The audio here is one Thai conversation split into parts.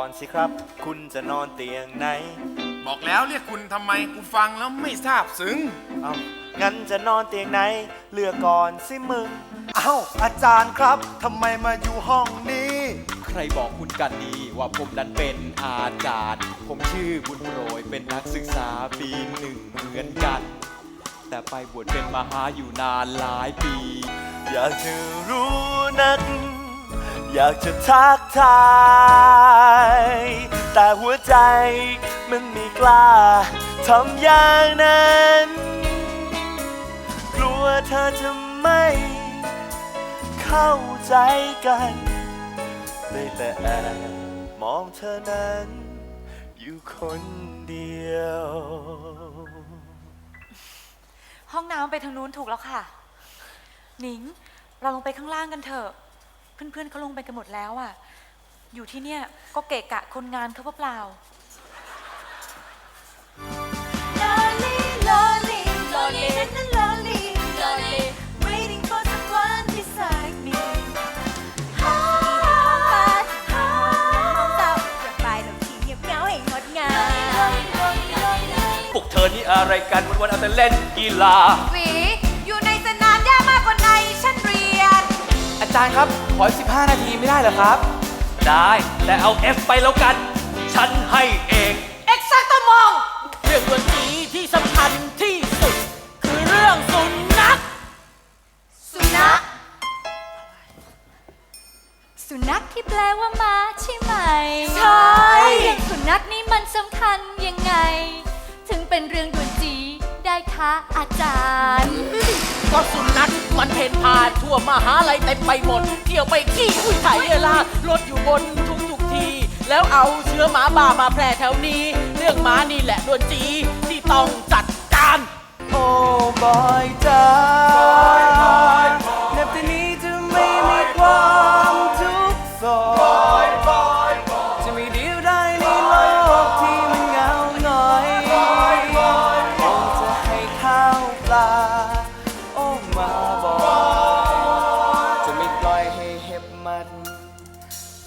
ก่อนสิครับ คุณจะนอนเตียงไหน บอกแล้วเรียกคุณทำไมกูฟังแล้วไม่ทราบซึ้ง เอางั้นจะนอนเตียงไหน เลือกก่อนสิมึง เอ้าอาจารย์ครับทำไมมาอยู่ห้องนี้ ใครบอกคุณกันดีว่าผมนั้นเป็นอาจารย์ ผมชื่อบุญโปรยเป็นนักศึกษาปีหนึ่งเหมือนกัน แต่ไปบวชเป็นมหาอยู่นานหลายปี อยากจะรู้นัก อยากจะทักทาย แต่หัวใจมันไม่กล้าทำอย่างนั้น กลัวเธอจะไม่เข้าใจกันได้แต่แอบมองเธอนั้น อยู่คนเดียว ห้องน้ำไปทางนู้นถูกแล้วค่ะ หนิง เราลงไปข้างล่างกันเถอะ เพื่อนๆเขาลงไปกันหมดแล้วอะอยู่ที่เนี่ยก็เกะกะคนงานเขาเปล่าๆ Lonely lonely lonely and lonely lonely waiting for someone beside me ห้องห้องเศร้าระบายลมที่เงียบเหงาให้งดงามพวกเธอนี่อะไรกันวันๆเอาแต่เล่นกีฬาห อาจารย์ครับ ขออีก15 นาทีไม่ได้เหรอครับ ได้ แต่เอา F ไปแล้วกัน ฉันให้เอง เอ็กซัตมอง เรื่องดนตรีที่สำคัญที่สุด คือเรื่องสุนัข สุนัข สุนัขที่แปลว่าม้าใช่ไหมใช่สุนัขนี่มันสำคัญยังไง ถึงเป็นเรื่องดนตรีได้คะอาจารย์ ก็สุนัข มันเพนพานทั่วมหาลัยเต็มไปหมด เที่ยวไปขี้อุ้ยถ่ายเวลารถอยู่บนทุกทุกที แล้วเอาเชื้อหมาบ้ามาแพร่แถวนี้ เรื่องหมานี่แหละดนจีที่ต้องจัดการ โอ้บอยจ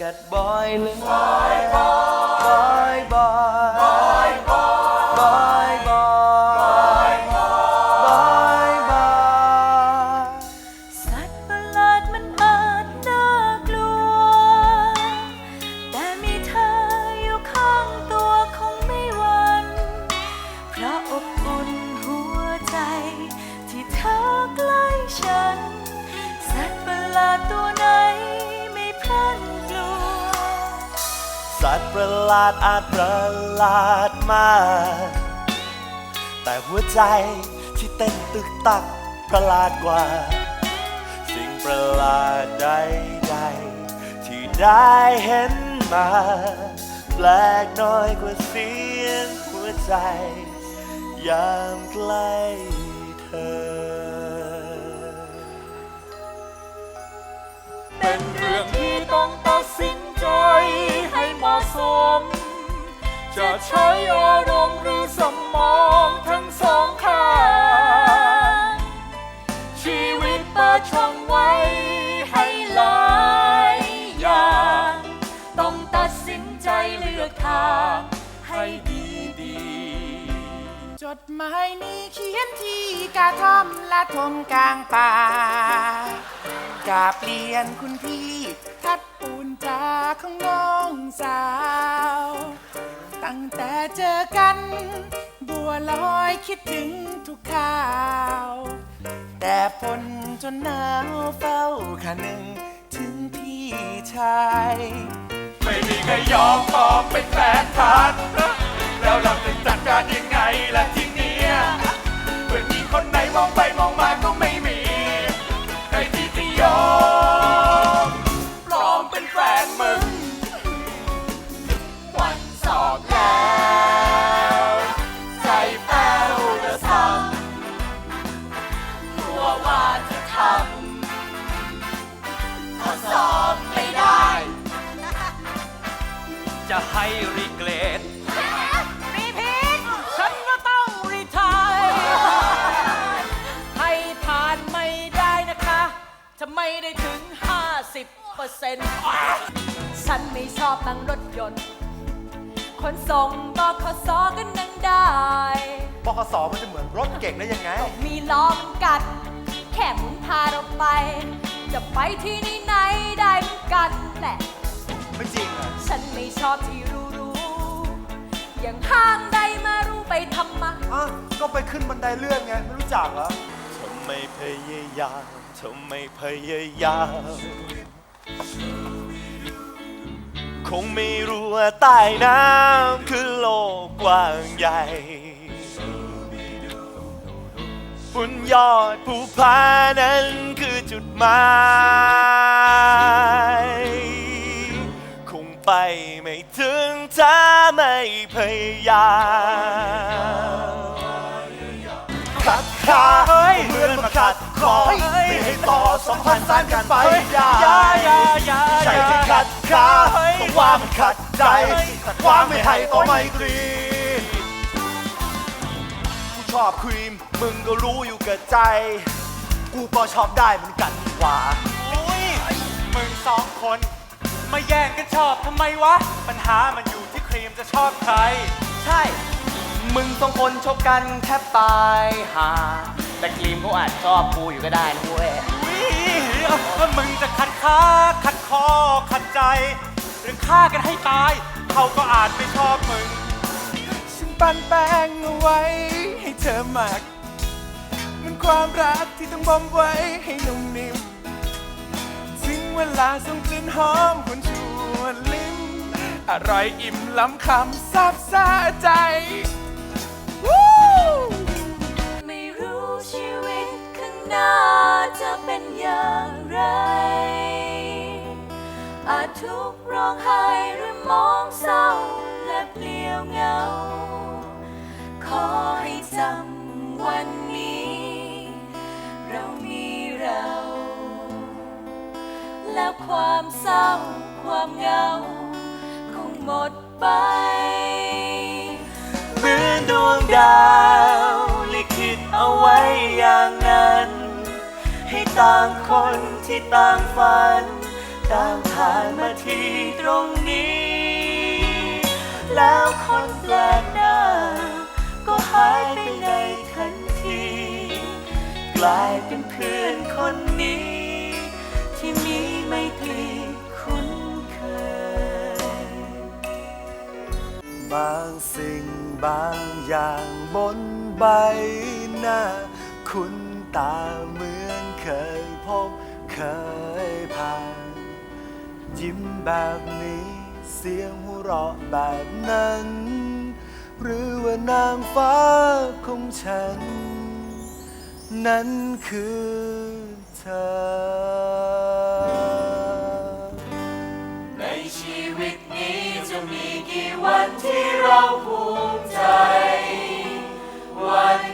กัดบอยเลย สัตว์ประหลาดอาจประหลาดมาก แต่หัวใจที่เต้นตึกตักประหลาดกว่า สิ่งประหลาดใดๆที่ได้เห็นมา แปลกน้อยกว่าเสียงหัวใจยามใกล้เธอ เป็นเรื่องที่ต้องตัดสินใจ เหมาะสม จะใช้อารมณ์หรือสมองทั้งสองข้างชีวิตเปิดช่องไว้ให้หลายอย่าง ต้องตัดสินใจเลือกทางให้ดีดีๆจดหมายนี้เขียนที่กาทำและทมกลางป่ากาเปลี่ยนคุณพี่ทัด จาของน้องสาว ตั้งแต่เจอกัน บัวลอยคิดถึงทุกข่าว แต่ฝนจนหนาวเฝ้าขานึงถึงพี่ชาย ไม่มีใครยอมปลอมเป็นแฟนพันแล้วเราจะจัดการยังไงล่ะทีเนี้ยเพื่อนมีคนไหนมองไปมอง รีเกรดรีพีทฉันก็ต้องรีทายให้ผ่านไม่ได้นะคะจะไม่ได้ถึง 50เปอร์เซ็นต์ฉันไม่ชอบนั่งรถยนต์ คนส่งบขสกันนังได้บขสมันจะเหมือนรถเก่งได้ยังไง มีล้อมันกัด แค่หมุนพาเราไป จะไปที่นี่ไหนได้เหมือนกันแหละ ไม่จริงอะฉันไม่ชอบที่รู้รู้ๆ อย่างห้างใดมารู้ไปทำไมอะก็ไปขึ้นบันไดเลื่อนไง ไม่รู้จักเหรอทำไมพยายามทำไมพยายาม คงไม่รู้ว่าใต้น้ำคือโลกกว้างใหญ่บนยอดภูผานั้นคือจุดหมาย พยายามขัดขาเหมือนมาขัดคอไม่ให้ต่อสัมพันธ์สานกันไปอย่าอย่าอย่ายใช่ที่ขัดขาเพราะว่ามันขัดใจขัดขวางไม่ให้ต่อไมตรีกูชอบครีมมึงก็รู้อยู่กับใจ กูก็ชอบได้เหมือนกันนี่หว่าอุ๊ยมึงสองคน มาแย่งกันชอบทำไมวะ ปัญหามันอยู่ ครีมจะชอบใคร ใช่ มึงสองคนชกกันแทบตายหาแต่ครีมเขาอาจชอบกูอยู่ก็ได้นะเว้ย อุ๊ยว่ามึงจะขัดขาขัดคอขัดใจ หรือฆ่ากันให้ตาย เขาก็อาจไม่ชอบมึง ฉันปั้นแป้งเอาไว้ให้เธอหมัก มันความรักที่ต้องบ่มไว้ให้นุ่มนิ่ม ถึงเวลาส่งกลิ่นหอมหวนชวนลิ้ม อร่อยอิ่มล้ำคำซาบซ่าใจ ไม่รู้ชีวิตข้างหน้าจะเป็นอย่างไร อาจทุกข์ร้องไห้หรือมองเศร้าและเปลี่ยวเหงา ขอให้จำวันนี้ เรามีเรา แล้วความเศร้าความเหงา หมดไป เหมือนดวงดาวลิขิตเอาไว้อย่างนั้น ให้ต่างคนที่ต่างฝัน ต่างผ่านมาที่ตรงนี้ แล้วคนแปลกหน้า ก็หายไปในทันที กลายเป็นเพื่อนคนนี้ บางสิ่งบางอย่างบนใบหน้า คุณตาเหมือนเคยพบเคยผ่าน ยิ้มแบบนี้เสียงหัวเราะแบบนั้น หรือว่านางฟ้าของฉัน นั้นคือเธอ เราภูมิใจ วัน